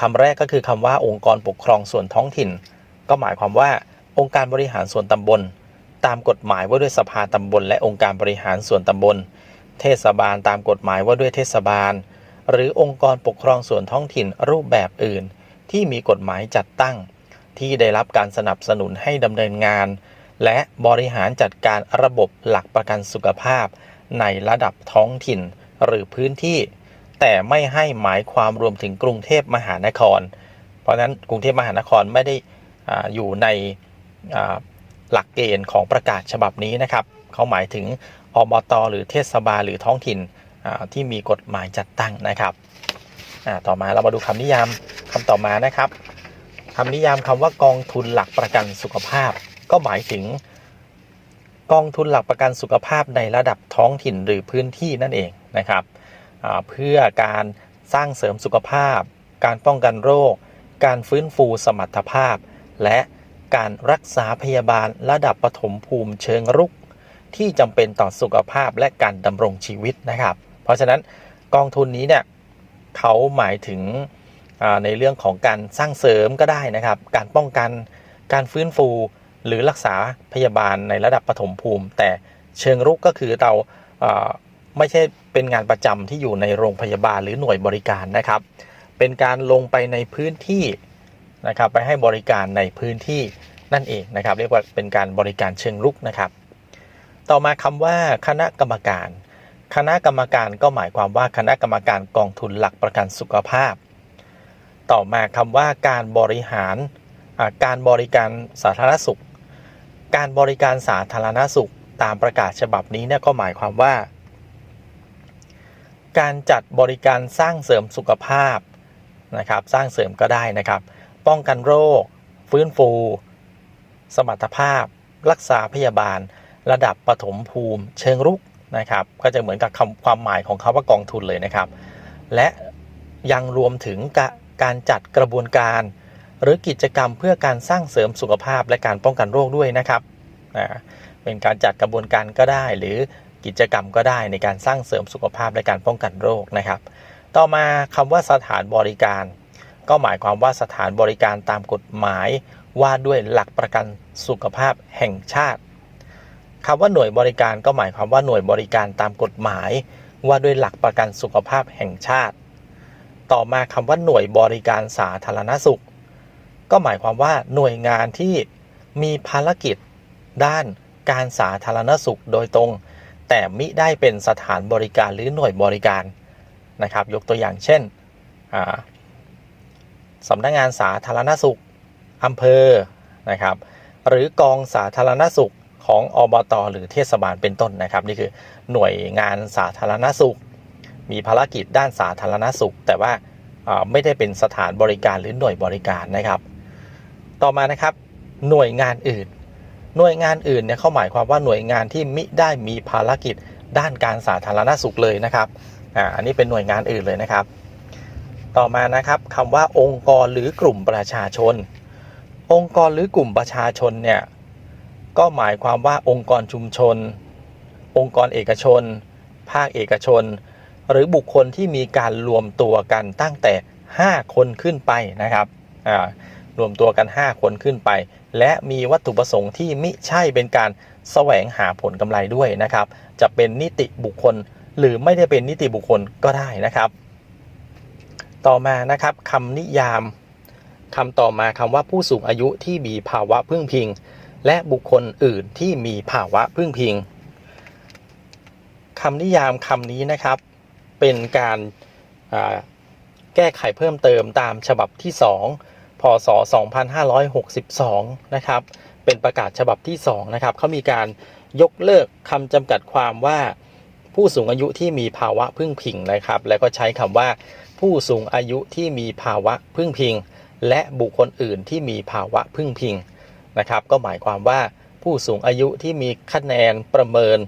คำแรกก็คือคำว่าองค์กรปกครองส่วนท้องถิ่น ก็หมายความว่าองค์การบริหารส่วนตำบล ตามกฎหมายว่าด้วยสภาตำบล และองค์การบริหารส่วนตำบล เทศบาลตามกฎหมายว่าด้วยเทศบาล หรือองค์กรปกครองส่วนท้องถิ่นรูปแบบอื่น ที่มีกฎหมายจัดตั้ง ที่ได้รับการสนับสนุนให้ดำเนินงาน และบริหารจัดการระบบหลักประกันสุขภาพ ในระดับท้องถิ่น หรือพื้นที่ แต่ไม่ให้หมายความรวมถึงกรุงเทพมหานคร เพราะนั้นกรุงเทพมหานครไม่ได้ออยู่ในหลักเกณฑ์ของประกาศฉบับนี้นะครับเขาหมายถึงอบตหรือเทศบาลหรือท้องถิ่นที่มีกฎหมายจัดตั้งนะครับต่อมาเรามาดูคำนิยามคำต่อมานะครับคำนิยามคำว่ากองทุนหลักประกันสุขภาพ ก็หมายถึง กองทุนหลักประกันสุขภาพในระดับท้องถิ่นหรือพื้นที่นั่นเองนะครับ เพื่อการสร้างเสริมสุขภาพ การป้องกันโรค การฟื้นฟูสมรรถภาพ และการรักษาพยาบาลระดับปฐมภูมิเชิงรุก ที่จำเป็นต่อสุขภาพและการดำรงชีวิตนะครับ เพราะฉะนั้นกองทุนนี้เนี่ยเขาหมายถึงในเรื่องของการสร้างเสริมก็ได้นะครับ การป้องกันการฟื้นฟูหรือรักษาพยาบาลในระดับปฐมภูมิ แต่เชิงรุกก็คือเรา ไม่ใช่เป็นงานประจำที่อยู่ในโรงพยาบาลหรือหน่วยบริการนะครับ เป็นการลงไปในพื้นที่นะครับ ไปให้บริการในพื้นที่นั่นเองนะครับ เรียกว่าเป็นการบริการเชิงรุกนะครับ ต่อมาคำว่าคณะกรรมการ คณะกรรมการก็หมายความว่าคณะกรรมการกองทุนหลักประกันสุขภาพ ต่อมาคำว่าการบริหารการบริการสาธารณสุข การบริการสาธารณสุขตามประกาศฉบับนี้เนี่ยก็หมายความว่า การจัดบริการสร้างเสริมสุขภาพนะครับสร้างเสริมก็ได้นะครับ ป้องกันโรค ฟื้นฟู สมรรถภาพ รักษาพยาบาล ระดับปฐมภูมิ เชิงรุกนะครับ ก็จะเหมือนกับคำความหมายของคาว่ากองทุนเลยนะครับ และยังรวมถึงกการจัดกระบวนการ หรือกิจกรรมเพื่อการสร้างเสริมสุขภาพและการป้องกันโรคด้วยนะครับเป็นการจัดกระบวนการก็ได้หรือ กิจกรรมก็ได้ในการสร้างเสริมสุขภาพและการป้องกันโรคนะครับ ต่อมาคำว่าสถานบริการ ก็หมายความว่าสถานบริการตามกฎหมายว่าด้วยหลักประกันสุขภาพแห่งชาติคำว่าหน่วยบริการก็หมายความว่าหน่วยบริการตามกฎหมาย ว่าด้วยหลักประกันสุขภาพแห่งชาติ ต่อมาคำว่าหน่วยบริการสาธารณสุข ก็หมายความว่าหน่วยงานที่มีภารกิจ ด้านการสาธารณสุขโดยตรง แต่มิได้เป็นสถานบริการหรือหน่วยบริการนะครับ ยกตัวอย่างเช่นสำนักงงานสาธารณสุขอำเภอนะครับ หรือกองสาธารณสุขของอบตหรือเทศบาลเป็นต้นนะครับ นี่คือหน่วยงานสาธารณสุข มีภารกิจด้านสาธารณสุข แต่ว่าไม่ได้เป็นสถานบริการหรือหน่วยบริการนะครับ ต่อมานะครับหน่วยงานอื่น หน่วยงานอื่นเนี่ยเขาหมายความว่าหน่วยงานที่มิได้มีภารกิจด้านการสาธารณสุขเลยนะครับอ่าอันนี้เป็นหน่วยงานอื่นเลยนะครับ ต่อมานะครับคำว่าองค์กรหรือกลุ่มประชาชน องค์กรหรือกลุ่มประชาชนเนี่ยก็หมายความว่าองค์กรชุมชน องค์กรเอกชน ภาคเอกชน หรือบุคคลที่มีการรวมตัวกันตั้งแต่ 5 คนขึ้นไปนะครับอ่า รวมตัวกัน 5 คนขึ้นไป และมีวัตถุประสงค์ที่ไมิใช่เป็นการแสวงหาผลกำไรด้วยนะครับ จะเป็นนิติบุคคล หรือไม่ได้เป็นนิติบุคคลก็ได้นะครับ ต่อมานะครับคำนิยามคำต่อมาคำว่าผู้สูงอายุที่มีภาวะพึ่งพิง และบุคคลอื่นที่มีภาวะพึ่งพิงคำนิยามคำนี้นะครับ เป็นการแก้ไขเพิ่มเติมตามฉบับที่ 2 พศ 2562 นะครับ เป็นประกาศฉบับที่ 2 นะครับเขามีการยกเลิกคำจำกัดความว่าผู้สูงอายุที่มีภาวะพึ่งพิงนะครับ แล้วก็ใช้คำว่า ผู้สูงอายุที่มีภาวะพึ่งพิง และบุคคลอื่นที่มีภาวะพึ่งพิงนะครับ ก็หมายความว่าผู้สูงอายุที่มีคะแนนประเมิน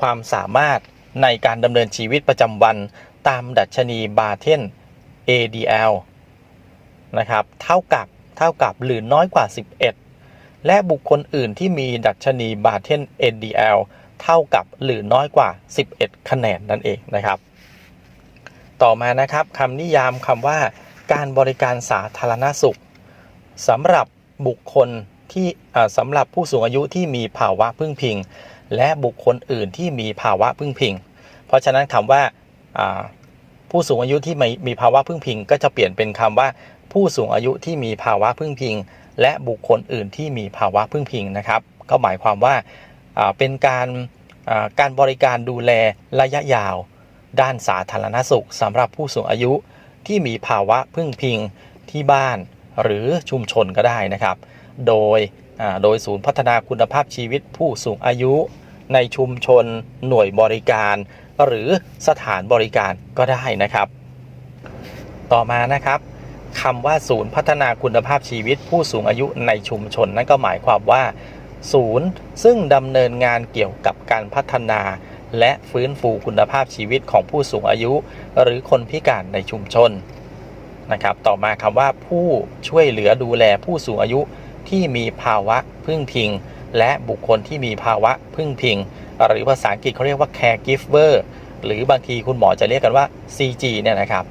ความสามารถในการดำเนินชีวิตประจำวัน ตามดัชนีบาเทน ADL นะครับ เท่ากับเท่ากับหรือน้อยกว่า 11 และบุคคลอื่นที่มีดัชนีบาเทน ADL เท่ากับหรือน้อยกว่า 11 คะแนนนั่นเองนะครับ ต่อมานะครับคำนิยามคำว่า การบริการสาธารณสุขสำหรับบุคคลที่สำหรับผู้สูงอายุที่มีภาวะพึ่งพิง และบุคคลอื่นที่มีภาวะพึ่งพิง เพราะฉะนั้นคำว่าผู้สูงอายุที่มีภาวะพึ่งพิง ก็จะเปลี่ยนเป็นคำว่า ผู้สูงอายุที่มีภาวะพึ่งพิง และบุคคลอื่นที่มีภาวะพึ่งพิงนะครับ ก็หมายความว่าเป็นการการบริการดูแลระยะยาว ด้านสาธารณสุขสำหรับผู้สูงอายุที่มีภาวะพึ่งพิงที่บ้านหรือชุมชนก็ได้นะครับ โดยโดยศูนย์พัฒนาคุณภาพชีวิตผู้สูงอายุ ในชุมชนหน่วยบริการ หรือสถานบริการก็ได้นะครับ ต่อมานะครับ คำว่าศูนย์พัฒนาคุณภาพชีวิตผู้สูงอายุในชุมชน นั่นก็หมายความว่า ศูนย์ซึ่งดำเนินงานเกี่ยวกับการพัฒนา และฟื้นฟูคุณภาพชีวิตของผู้สูงอายุ หรือคนพิการในชุมชนนะครับต่อมาคำว่าผู้ช่วยเหลือดูแลผู้สูงอายุที่มีภาวะพึ่งพิง และบุคคลที่มีภาวะพึ่งพิง หรือภาษาอังกฤษเขาเรียกว่า caregiver หรือบางทีคุณหมอจะเรียกกันว่า CG เนี่ยนะครับ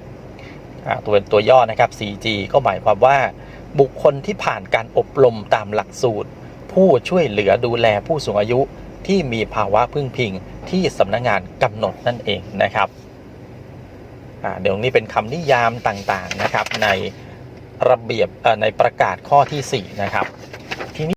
ตัวเป็นตัวย่อนะครับ CG ก็หมายความว่า บุคคลที่ผ่านการอบรมตามหลักสูตร ผู้ช่วยเหลือดูแลผู้สูงอายุที่มีภาวะพึ่งพิงที่สำนักงงานกำหนดนั่นเองนะครับเดี๋ยวนี้เป็นคำนิยามต่างๆนะครับในระเบียบในประกาศข้อที่ 4 นะครับ